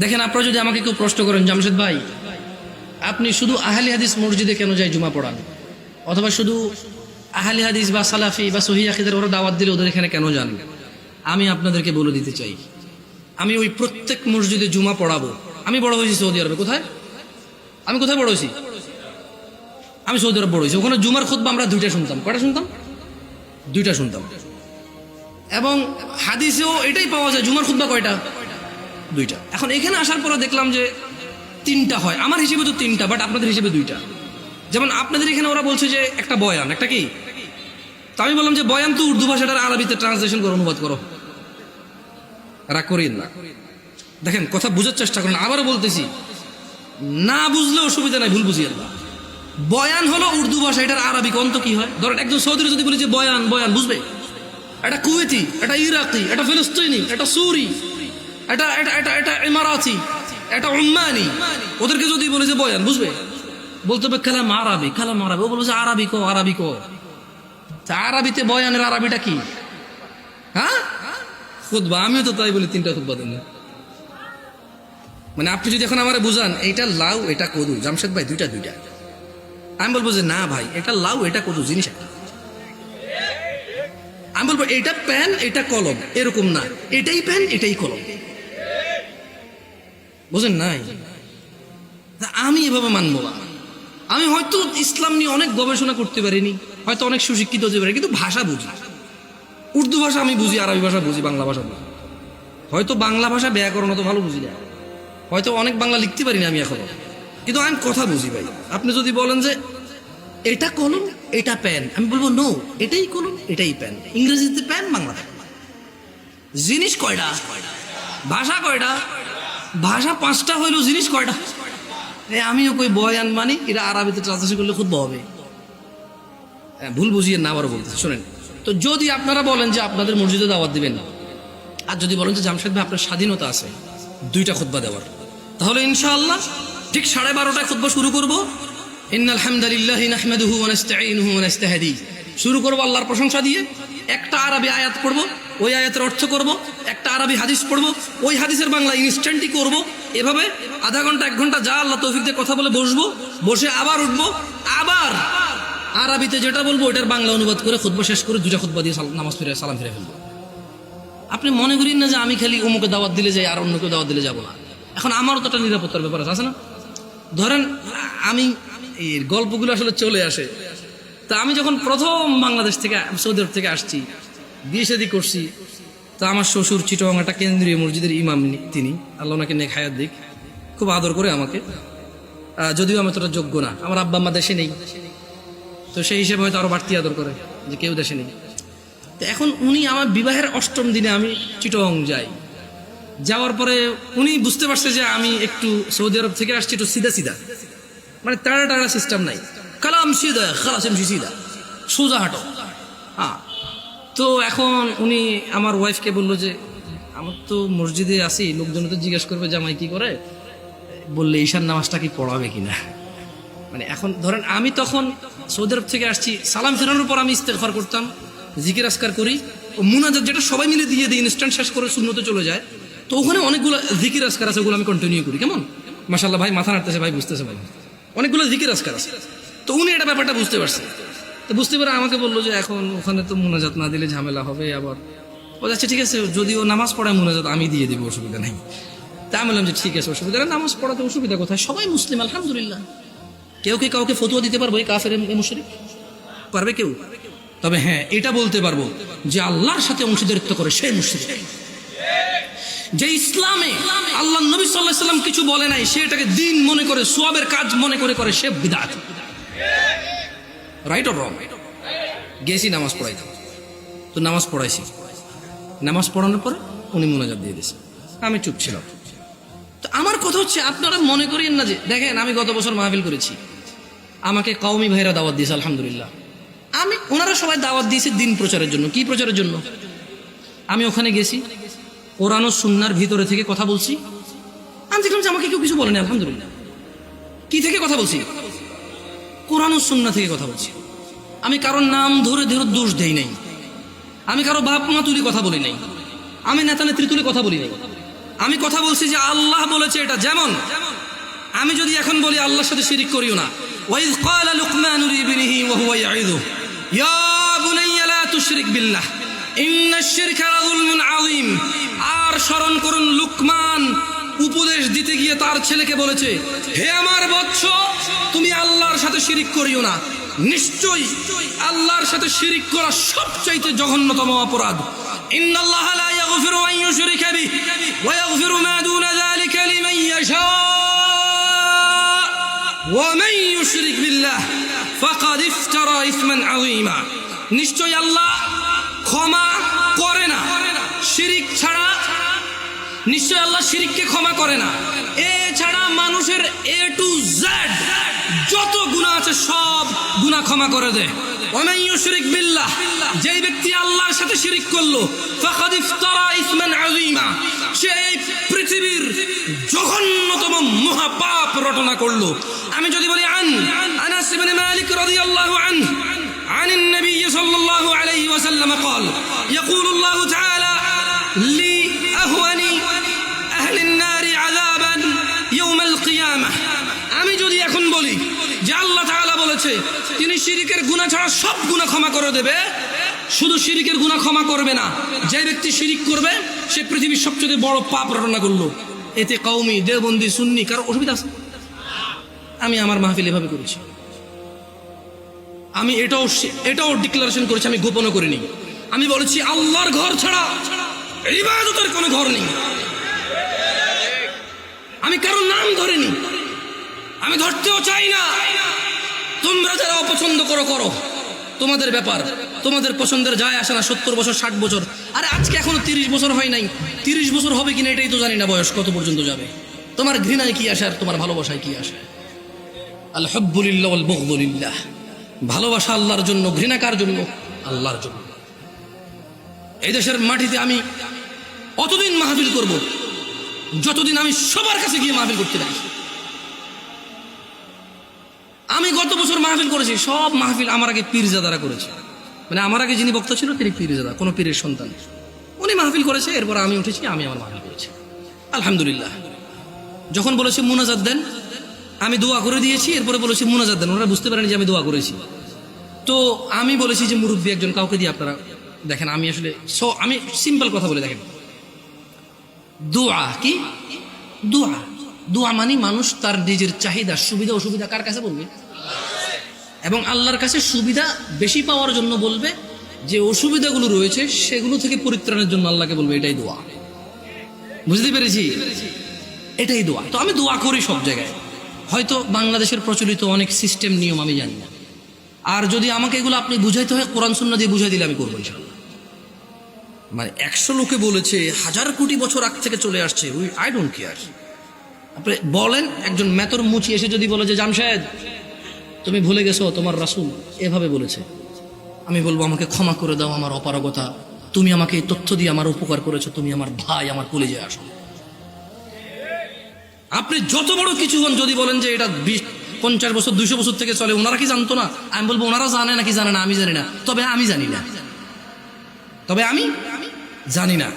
দেখেন, আপনারা যদি আমাকে কেউ প্রশ্ন করেন, জামশেদ ভাই, আপনি শুধু আহলি হাদিস মসজিদে কেন যায় জুমা পড়ান? অথবা শুধু আহলি হাদিস বা সালাফি বা সহি আকিদের ওরা দাওয়াত দিলে ওদের এখানে কেন যান? আমি আপনাদেরকে বলে দিতে চাই, আমি ওই প্রত্যেক মসজিদে জুমা পড়াবো। আমি বড় হয়েছি সৌদি আরবে, কোথায়? আমি কোথায় বড় হয়েছি? আমি সৌদি আরব বড় হয়েছি। ওখানে জুমার খুতবা আমরা দুইটা শুনতাম। কটা শুনতাম? দুইটা শুনতাম। এবং হাদিসেও এটাই পাওয়া যায়, জুমার খুতবা কয়টা? দুইটা। এখন এখানে আসার পরে দেখলাম যে তিনটা হয়। আমার হিসেবে তো তিনটা বাট আপনাদের হিসেবে দুইটা। যেমন আপনাদের এখানে ওরা বলছে যে একটা বয়ান, একটা কি? তো আমি বললাম যে বয়ান তো উর্দু ভাষাটার আরবিতে ট্রান্সলেশন করো অনুবাদ করো। রাগ করিন না। দেখেন, কথা বুঝার চেষ্টা করেন। আবারও বলতেছি, না বুঝলে অসুবিধা নাই, ভুল বুঝিয়ে না। বয়ান হলো উর্দু ভাষা, এটার আরবি অন্ত কি হয়? ধরেন একজন সৌদির যদি বলি যে বয়ান বয়ান, বুঝবে? এটা কুয়েতি, এটা ইরাকি, এটা ফিলিস্তিনি, এটা সুরি। এটা এটা এটা এটা ইমারাতি, এটা উম্মানি। ওদেরকে যদি বলে যে বয়ান, বুঝবে? বলতে হবে কালাম আরবি কালাম আরবি। ও বলবে যে আরবি কো আরবি কো। আরবিতে বয়ানের আরবিটা কি? হ্যাঁ? খুদবা আমিও তো তাই বলি, তিনটা খুদবা দিন। মানে আপনি যদি এখন আমার বুঝান, এটা লাউ, এটা কদু। জামশেদ ভাই, দুইটা দুইটা। আমি বলব যে না ভাই, এটা লাউ, এটা কদু, জিনিস। আমি বলব, এটা প্যান, এটা কলম, এরকম না। এটাই প্যান, এটাই কলম। বুঝেন নাই? আমি এভাবে মানবো আমি হয়তো ইসলাম নিয়ে অনেক গবেষণা করতে পারিনি, হয়তো অনেক সুশিক্ষিত হতে পারি কিন্তু ভাষা বুঝি। উর্দু ভাষা আমি বুঝি, আরবি ভাষা বুঝি, বাংলা ভাষা বুঝি। হয়তো বাংলা ভাষা ব্যাকরণ অত ভালো বুঝি না। হয়তো অনেক বাংলা লিখতে পারি না আমি এখনও। কিন্তু আমি কথা বুঝি ভাই। আপনি যদি বলেন যে, এটা কলম, এটা প্যান আমি বলব নো এটাই কলম, এটাই প্যান ইংরেজিতে প্যান বাংলা জিনিস কয়টা? ভাষা কয়টা? ভাষা পাঁচটা হইল জিনিস কয়টা? আমিও কই বয়ান মানি এরা আরবিতে ট্রান্সলেশন করলে খুব হবে। হ্যাঁ, ভুল বুঝিয়ে না আবারও বলতেছি শোনেন। তো যদি আপনারা বলেন যে আপনাদের মসজিদে দাওয়াত দিবেন আর যদি বলেন যে জামশেদ ভাই আপনার স্বাধীনতা আছে দুইটা খুতবা দেওয়ার। তাহলে ইনশাআল্লাহ ঠিক সাড়ে বারোটায় খুতবা শুরু করব। শুরু করব আল্লাহর প্রশংসা দিয়ে একটা আরবি আয়াত পড়ব। ওই আয়াতের অর্থ করব, একটা আরবি হাদিস পড়ব, ওই হাদিসের বাংলা ইনস্ট্যান্টই করব, এভাবে আধা ঘণ্টা, এক ঘণ্টা যা আল্লাহ তৌফিক দিয়ে কথা বলে বসবো, বসে আবার উঠবো, আবার আরবিতে যেটা বলব ওটার বাংলা অনুবাদ করে খুতবা শেষ করে দুটা খুতবা দিয়ে নামাজ ফিরে, সালাম ফিরে ফেলব। আপনি মনে করেন না যে আমি খালি অমুকে দাওয়াত দিলে যাই আর অন্যকে দাওয়াত দিলে যাব না। এখন আমারও তো একটা নিরাপত্তার ব্যাপার আছে না? ধরেন, আমি এই গল্পগুলো আসলে চলে আসে। তা আমি যখন প্রথম বাংলাদেশ থেকে, সৌদি আরব থেকে আসছি বিয়ে শাদি করছি। তা আমার শ্বশুর চিটং একটা কেন্দ্রীয় মসজিদের ইমাম তিনি। আল্লাহ ওনাকে নেক হায়াত দিক। খুব আদর করে আমাকে। যদিও আমি তোটা যোগ্য না। আমার আব্বা আম্মা দেশে নেই। তো সেই হিসেবে হয়তো আরও বাড়তি আদর করে যে কেউ দেশে নেই। তো এখন উনি আমার বিবাহের অষ্টম দিনে আমি চিটং যাই। যাওয়ার পরে উনি বুঝতে পারছে যে আমি একটু সৌদি আরব থেকে আসছি, একটু সিধা সিধা মানে টাড়া টাড়া সিস্টেম নাই। কালাম সিধা, খালাস সিধা। সোজা হাঁটো। হ্যাঁ। তো এখন উনি আমার ওয়াইফকে বলল যে, আমার তো মসজিদে আসি লোকজন তো জিজ্ঞেস করবে, জামাই কি করে? বললে, ঈশান নামাজটা কি পড়াবে কিনা? মানে এখন ধরেন আমি তখন সৌদি আরব থেকে আসছি, সালাম ফেরানোর পর আমি ইস্তেগফার করতাম, জিকির আসকার করি মুনাজাত যেটা সবাই মিলে দিয়ে দিই ইনস্ট্যান্ট শেষ করে শূন্যতে চলে যায়, তো ওখানে অনেকগুলো জিকির আসকার আছে, ওগুলো আমি কন্টিনিউ করি, কেমন? মাসাল্লাহ ভাই মাথা নাড়তেছে, ভাই, বুঝতেছে, ভাই। অনেকগুলো জিকির আসকার আছে। তো উনি এটা ব্যাপারটা বুঝতে পারছে। তো বুঝতে পারে আমাকে বলল যে এখন ওখানে তো মুনাজাত না দিলে ঝামেলা হবে আবার। ও আচ্ছা ঠিক আছে যদি ও নামাজ পড়ায় মুনাজাত, আমি দিয়ে দিব, অসুবিধা নেই। তা আমি বললাম যে ঠিক আছে, অসুবিধা নেই। নামাজ পড়াতে অসুবিধা কোথায়? সবাই মুসলিম, আলহামদুলিল্লাহ। কেউ কি কাউকে ফতুয়া দিতে পারব এই কাফের মুশরিক? পারবে কেউ? তবে হ্যাঁ এটা বলতে পারব যে আল্লাহর সাথে অংশীদারিত্ব করে সেই মুশরিক। যে ইসলামে আল্লাহ নবী সাল্লাহ সাল্লাম কিছু বলে নাই, সে এটাকে দিন মনে করে, সোয়াবের কাজ মনে করে করে সে বিদাত। রাইট অর রং গেছি নামাজ পড়াইতে। তো নামাজ পড়াইছি। নামাজ পড়ানোর পরে উনি মোনাজাত দিয়ে দিয়েছে। আমি চুপ ছিলাম। তো আমার কথা হচ্ছে, আপনারা মনে করেন না যে, দেখেন, আমি গত বছর মাহফিল করেছি। আমাকে কওমি ভাইরা দাওয়াত দিয়েছে, আলহামদুলিল্লাহ। আমি, ওনারা সবাই দাওয়াত দিয়েছে দিন প্রচারের জন্য। কি প্রচারের জন্য? আমি ওখানে গেছি, কোরআন ও সুন্নার ভিতরে থেকে কথা বলছি। আমি দেখলাম যে আমাকে কেউ কিছু বলেনি আলহামদুলিল্লাহ। কি থেকে কথা বলছি? কোরআন ও সুন্না থেকে কথা বলছি। আমি কারোর নাম ধরে ধরে দোষ দেই নাই। আমি কারও বাপ মা তুলে কথা বলি নাই। আমি নেতা নেত্রী তুলে কথা বলি নাই। আমি কথা বলছি যে আল্লাহ বলেছে এটা যেমন। আমি যদি এখন বলি আল্লাহর সাথে শিরিক করিও না। ওয়াইজ ক্বালা লুকমান লিবনিহি ওয়া হুয়া ইয়াইদু ইয়া বুনাইয়া লা তুশরিক বিল্লাহ। ইন্নাশ শিরকা লাযুলমুন আযীম। আর স্মরণ করুন লুকমান উপদেশ দিতে গিয়ে তার ছেলেকে বলেছে, হে আমার বৎস, তুমি আল্লাহর সাথে শিরিক করিও না। নিশ্চয়ই আল্লাহর সাথে শিরিক করা সবচাইতে জঘন্যতম অপরাধ। নিশ্চয় ওয়া ওয়া নিশ্চয়ই আল্লাহ ক্ষমা নিশ্চয় আল্লাহ শিরিককে ক্ষমা করে না এ ছাড়া মানুষের এ টু জেড যত গুনাহ আছে সব গুনাহ ক্ষমা করে দেয় ওমান ইউশরিক বিল্লাহ যেই ব্যক্তি আল্লাহর সাথে শিরিক করলো ফাকাদ ইফতারা ইসমান আযীমা সে এই পৃথিবীর জঘন্যতম মহাপাপ রটনা করলো আমি যদি বলি আন আনাস ইবনে মালিক রাদিয়াল্লাহু আনহু عن النبي صلى الله عليه وسلم قال يقول الله تعالى বলেছে তিনি শিরিকের গুনাহ ছাড়া সব গুনাহ ক্ষমা করে দেবে। শুধু শিরিকের গুনাহ ক্ষমা করবে না, যে ব্যক্তি শিরিক করবে, সে পৃথিবীর সবচেয়ে বড় পাপ রটনা করল। এতে কওমি, দেওবন্দি, সুন্নি, কারও অসুবিধা আছে? আমি আমার মাহফিল এভাবে করেছি। আমি এটাও এটাও ডিক্লারেশন করেছি, আমি গোপনও করিনি। আমি বলেছি, আল্লাহর ঘর ছাড়া ইবাদতের কোনো ঘর নেই। আমি কারও নাম ধরিনি। আমি ধরতেও চাই না। তোমরা যারা অপছন্দ করো করো। তোমাদের ব্যাপার। তোমাদের পছন্দের যায় আসে না সত্তর বছর, ষাট বছর। আরে আজকে এখনও তিরিশ বছর হয় নাই। তিরিশ বছর হবে কিনা এটাই তো জানি না বয়স কত পর্যন্ত যাবে। তোমার ঘৃণায় কি আসে আর তোমার ভালোবাসায় কি আসে? আল ভালোবাসা আল্লাহর জন্য, ঘৃণা কার জন্য? আল্লাহর জন্য। এই দেশের মাটিতে আমি অতদিন মাহফিল করব। যতদিন আমি সবার কাছে গিয়ে মাহফিল করতে পারি আমি গত বছর মাহফিল করেছি, সব মাহফিল আমার আগে পীরজাদারা করেছে। মানে আমার আগে যিনি বক্তা ছিল তিনি পীরজাদা, কোনো পীরের সন্তান উনি মাহফিল করেছে, এরপর আমি উঠেছি, আমি আমার মাহফিল করেছি। আলহামদুলিল্লাহ। যখন বলেছে মুনাজাত দেন, আমি দোয়া করে দিয়েছি, এরপরে বলেছি মুনাজাত দেন, ওনারা বুঝতে পারেনি যে আমি দোয়া করেছি। তো আমি বলেছি যে মুরব্বী একজন কাউকে দিয়ে আপনারা দেখেন, আমি আসলে সো, আমি সিম্পল কথা বলে দেখেন। দোয়া কি? দোয়া। দোয়া মানে মানুষ তার নিজের চাহিদা, সুবিধা, অসুবিধা কার কাছে বলবে? এবং আল্লাহর কাছে সুবিধা বেশি পাওয়ার জন্য বলবে যে অসুবিধাগুলো রয়েছে সেগুলো থেকে পরিত্রাণের জন্য আল্লাহকে বলবে, এটাই দোয়া। বুঝতে পেরেছি? এটাই দোয়া। তো আমি দোয়া করি সব জায়গায়। হয়তো বাংলাদেশের প্রচলিত অনেক সিস্টেম, নিয়ম আমি জানি না। আর যদি আমাকে এগুলো আপনি বুঝাইতে হয়, কোরআন সুন্না দিয়ে বুঝাই দিলে আমি করব মানে একশো লোকে বলেছে, হাজার কোটি বছর আগ থেকে চলে আসছে। উই আই ডোন্ট কেয়ার আপনি বলেন, একজন মেতর মুচি এসে যদি বলে যে, জামশেদ, তুমি ভুলে গেছো, তোমার রাসুল এভাবে বলেছে। আমি বলব, আমাকে ক্ষমা করে দাও আমার অপারগতা। তুমি আমাকে এই তথ্য দিয়ে আমার উপকার করেছ, তুমি আমার ভাই, আমার কলেজে আসো। আপনি যত বড় কিছু হন, যদি বলেন যে, এটা বিশ, পঞ্চাশ বছর, দুইশো বছর থেকে চলে, ওনারা কি জানতো না? আমি বলব, ওনারা জানে নাকি জানে না, আমি জানি না। তবে আমি জানি না। তবে আমি জানি না।